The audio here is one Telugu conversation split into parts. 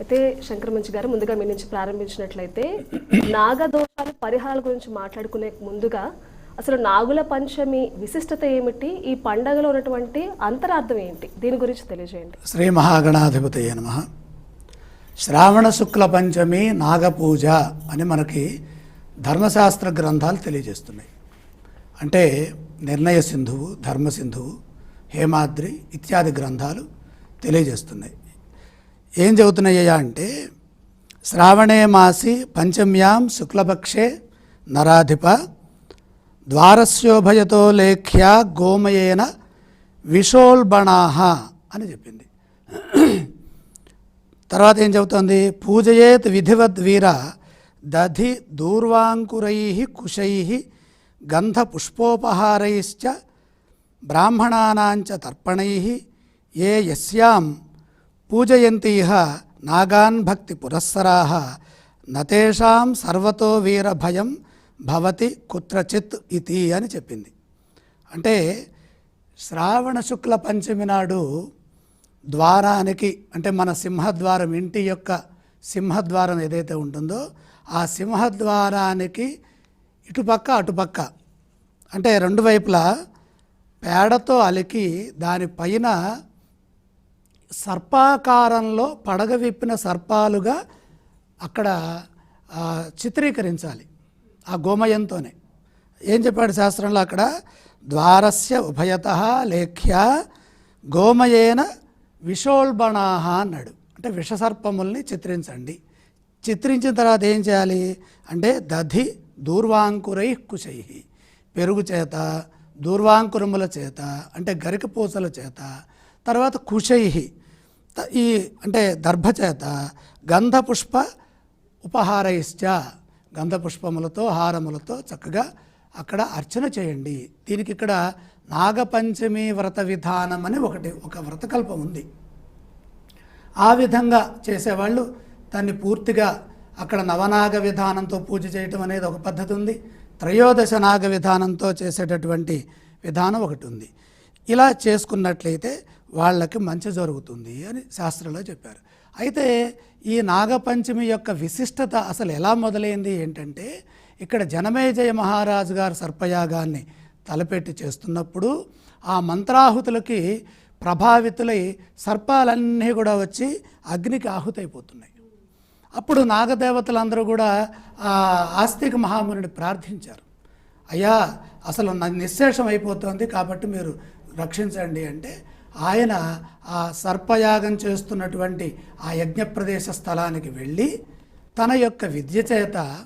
అయితే శంకర్ మంచి గారు ముందుగా మీ నుంచి ప్రారంభించినట్లయితే నాగదోషాల పరిహారాల గురించి మాట్లాడుకునే ముందుగా అసలు నాగుల పంచమి విశిష్టత ఏమిటి? ఈ పండగలో ఉన్నటువంటి అంతరార్థం ఏంటి? దీని గురించి తెలియజేయండి. శ్రీ మహాగణాధిపతి నమ. శ్రావణ శుక్ల పంచమి నాగపూజ అని మనకి ధర్మశాస్త్ర గ్రంథాలు తెలియజేస్తున్నాయి. అంటే నిర్ణయ సింధువు ధర్మసింధువు హేమాద్రి ఇత్యాది గ్రంథాలు తెలియజేస్తున్నాయి. ఏం చెబుతున్నాయ్యా అంటే శ్రావణే మాసి పంచమ్యాం శుక్లపక్షే నరాధిప ద్వారస్యోభయతో లేఖ్య గోమయేన విషోల్బణాహ అని చెప్పింది. తర్వాత ఏం చెబుతోంది? పూజయేత్ విధివద్వీర దధి దూర్వాంకురై కుశై గంధ పుష్పోపహారైశ్చ బ్రాహ్మణానాంచ తర్పణై ఏ యస్యాం పూజయంతీహ నాగాన్ భక్తి పురస్సరా. నతేషాం సర్వతో వీర భయం భవతి కుత్రచిత్ ఇతి అని చెప్పింది. అంటే శ్రావణ శుక్ల పంచమి నాడు ద్వారానికి అంటే మన సింహద్వారం ఇంటి యొక్క సింహద్వారం ఏదైతే ఉంటుందో ఆ సింహద్వారానికి ఇటుపక్క అటుపక్క అంటే రెండు వైపులా పేడతో అలికి దానిపైన సర్పాకారంలో పడగ విప్పిన సర్పాలుగా అక్కడ చిత్రీకరించాలి ఆ గోమయంతోనే. ఏం చెప్పాడు శాస్త్రంలో అక్కడ? ద్వారస్య ఉభయత లేఖ్య గోమయేన విషోల్బణా అన్నాడు. అంటే విషసర్పముల్ని చిత్రించండి. చిత్రించిన తర్వాత ఏం చేయాలి? అంటే దధి దూర్వాంకురై కుశై పెరుగు చేత దూర్వాంకురముల చేత అంటే గరిక పూసల చేత తర్వాత కుశై ఈ అంటే దర్భ చేత గంధపుష్ప ఉపహారైశ్చ గంధపుష్పములతో హారములతో చక్కగా అక్కడ అర్చన చేయండి. దీనికి ఇక్కడ నాగపంచమి వ్రత విధానం అని ఒకటి ఒక వ్రతకల్పం ఉంది. ఆ విధంగా చేసేవాళ్ళు దాన్ని పూర్తిగా అక్కడ నవనాగ విధానంతో పూజ చేయటం అనేది ఒక పద్ధతి ఉంది. త్రయోదశ నాగ విధానంతో చేసేటటువంటి విధానం ఒకటి ఉంది. ఇలా చేసుకున్నట్లయితే వాళ్ళకి మంచి జరుగుతుంది అని శాస్త్రంలో చెప్పారు. అయితే ఈ నాగపంచమి యొక్క విశిష్టత అసలు ఎలా మొదలైంది ఏంటంటే ఇక్కడ జనమేజయ మహారాజు గారు సర్పయాగాన్ని తలపెట్టి చేస్తున్నప్పుడు ఆ మంత్రాహుతులకి ప్రభావితులై సర్పాలన్నీ కూడా వచ్చి అగ్నికి ఆహుతైపోతున్నాయి. అప్పుడు నాగదేవతలందరూ కూడా ఆ ఆస్తిక మహామునిని ప్రార్థించారు. అయ్యా అసలు నిశ్శేషం అయిపోతుంది కాబట్టి మీరు రక్షించండి అంటే ఆయన ఆ సర్పయాగం చేస్తున్నటువంటి ఆ యజ్ఞప్రదేశ స్థలానికి వెళ్ళి తన యొక్క విద్య చేత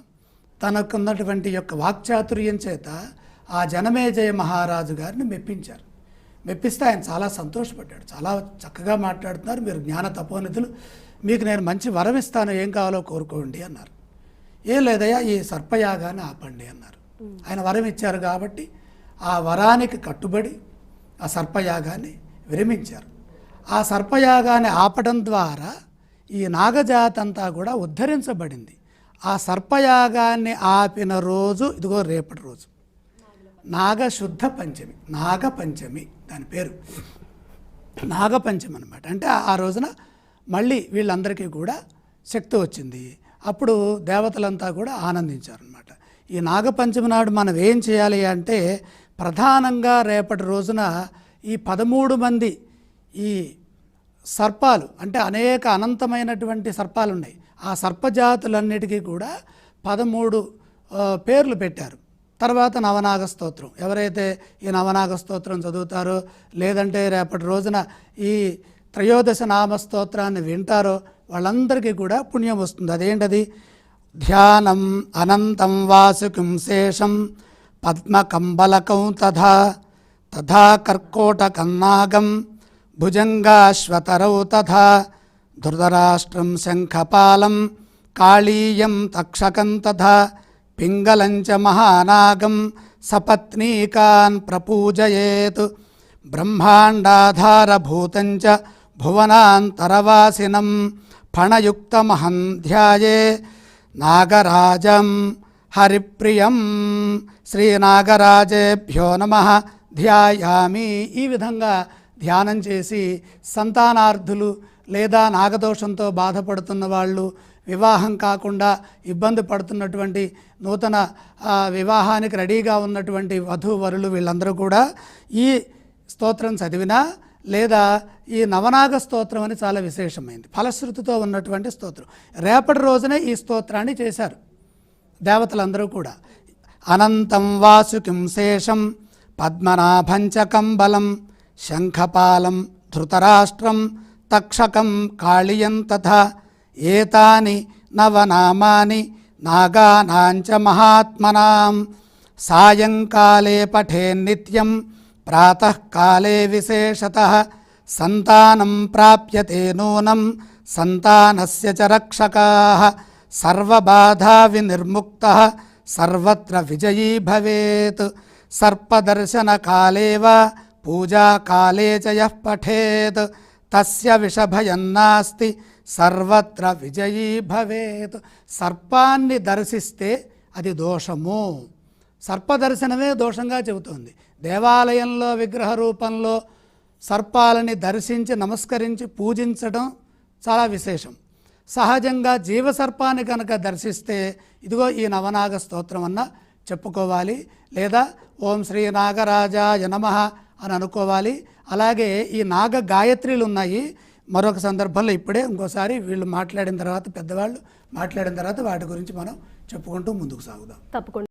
తనకున్నటువంటి యొక్క వాక్చాతుర్యం చేత ఆ జనమేజయ మహారాజు గారిని మెప్పించారు. మెప్పిస్తే ఆయన చాలా సంతోషపడ్డాడు. చాలా చక్కగా మాట్లాడుతున్నారు. మీరు జ్ఞాన తపోనిధులు మీకు నేను మంచి వరం ఇస్తాను ఏం కావాలో కోరుకోండి అన్నారు. ఏం లేదయ్యా ఈ సర్పయాగాన్ని ఆపండి అన్నారు. ఆయన వరం ఇచ్చారు కాబట్టి ఆ వరానికి కట్టుబడి ఆ సర్పయాగాన్ని విరమించారు. ఆ సర్పయాగాన్ని ఆపడం ద్వారా ఈ నాగజాతంతా కూడా ఉద్ధరించబడింది. ఆ సర్పయాగాన్ని ఆపిన రోజు ఇదిగో రేపటి రోజు నాగశుద్ధ పంచమి నాగపంచమి దాని పేరు. నాగపంచమి అనమాట అంటే ఆ రోజున మళ్ళీ వీళ్ళందరికీ కూడా శక్తి వచ్చింది. అప్పుడు దేవతలంతా కూడా ఆనందించారనమాట ఈ నాగపంచమి నాడు మనం ఏం చేయాలి అంటే ప్రధానంగా రేపటి రోజున ఈ పదమూడు మంది ఈ సర్పాలు అంటే అనేక అనంతమైనటువంటి సర్పాలు ఉన్నాయి ఆ సర్పజాతులన్నిటికీ కూడా పదమూడు పేర్లు పెట్టారు. తర్వాత నవనాగ స్తోత్రం. ఎవరైతే ఈ నవనాగ స్తోత్రం చదువుతారో లేదంటే రేపటి రోజున ఈ త్రయోదశ నామ స్తోత్రాన్ని వింటారో వాళ్ళందరికీ కూడా పుణ్యం వస్తుంది. అదేంటది? ధ్యానం అనంతం వాసుకిం శేషం పద్మకంబలకం తథా తథా కర్కోటకన్నాగం భుజంగాశ్వతరౌ తథా ధృతరాష్ట్రం శంఖపాలం కాళీయం తక్షకం తథా పింగళంచ మహానాగం సపత్నీకాన్ ప్రపూజయేత్ బ్రహ్మాండాధారభూతంచ భువనాంతరవాసినం ఫణయుక్తమహం ధ్యాయే నాగరాజం హరిప్రియం శ్రీనాగరాజేభ్యో నమ ధ్యాయామి. ఈ విధంగా ధ్యానం చేసి సంతానార్థులు లేదా నాగదోషంతో బాధపడుతున్న వాళ్ళు వివాహం కాకుండా ఇబ్బంది పడుతున్నటువంటి నూతన వివాహానికి రెడీగా ఉన్నటువంటి వధూవరులు వీళ్ళందరూ కూడా ఈ స్తోత్రం చదివినా లేదా ఈ నవనాగ స్తోత్రం అని చాలా విశేషమైంది. ఫలశ్రుతితో ఉన్నటువంటి స్తోత్రం. రేపటి రోజునే ఈ స్తోత్రాన్ని చేశారు దేవతలందరూ కూడా. అనంతం వాసుకిం శేషం పద్మనాభంచకంబలం శంఖపాలం ధృతరాష్ట్రం తక్షకం కాళియం తథా ఏతాని నవనామాని నాగానాంచ మహాత్మనాం. సాయంకాలే పఠే నిత్యం ప్రాతకాలే విశేషత సంతానం ప్రాప్యతే నూనం సంతానస్య చ రక్షకా. సర్వబాధా వినిర్ముక్త సర్వత్ర విజయీ భవేత్. సర్పదర్శనకాలే వా పూజాకాలే చ పఠేత్ తస్య విషభయన్నాస్తి సర్వత్ర విజయీ భవేత్ సర్పాన్ని దర్శిస్తే అది దోషము. సర్పదర్శనమే దోషంగా చెబుతోంది. దేవాలయంలో విగ్రహ రూపంలో సర్పాలని దర్శించి నమస్కరించి పూజించడం చాలా విశేషం. సహజంగా జీవసర్పాన్ని కనుక దర్శిస్తే ఇదిగో ఈ నవనాగ స్తోత్రం అన్న చెప్పుకోవాలి లేదా ఓం శ్రీ నాగరాజాయ నమ అని అనుకోవాలి. అలాగే ఈ నాగ గాయత్రీలు ఉన్నాయి మరొక సందర్భంలో ఇప్పుడే ఇంకోసారి వీళ్ళు మాట్లాడిన తర్వాత పెద్దవాళ్ళు మాట్లాడిన తర్వాత వాటి గురించి మనం చెప్పుకుంటూ ముందుకు సాగుదాం. తప్పకుండా.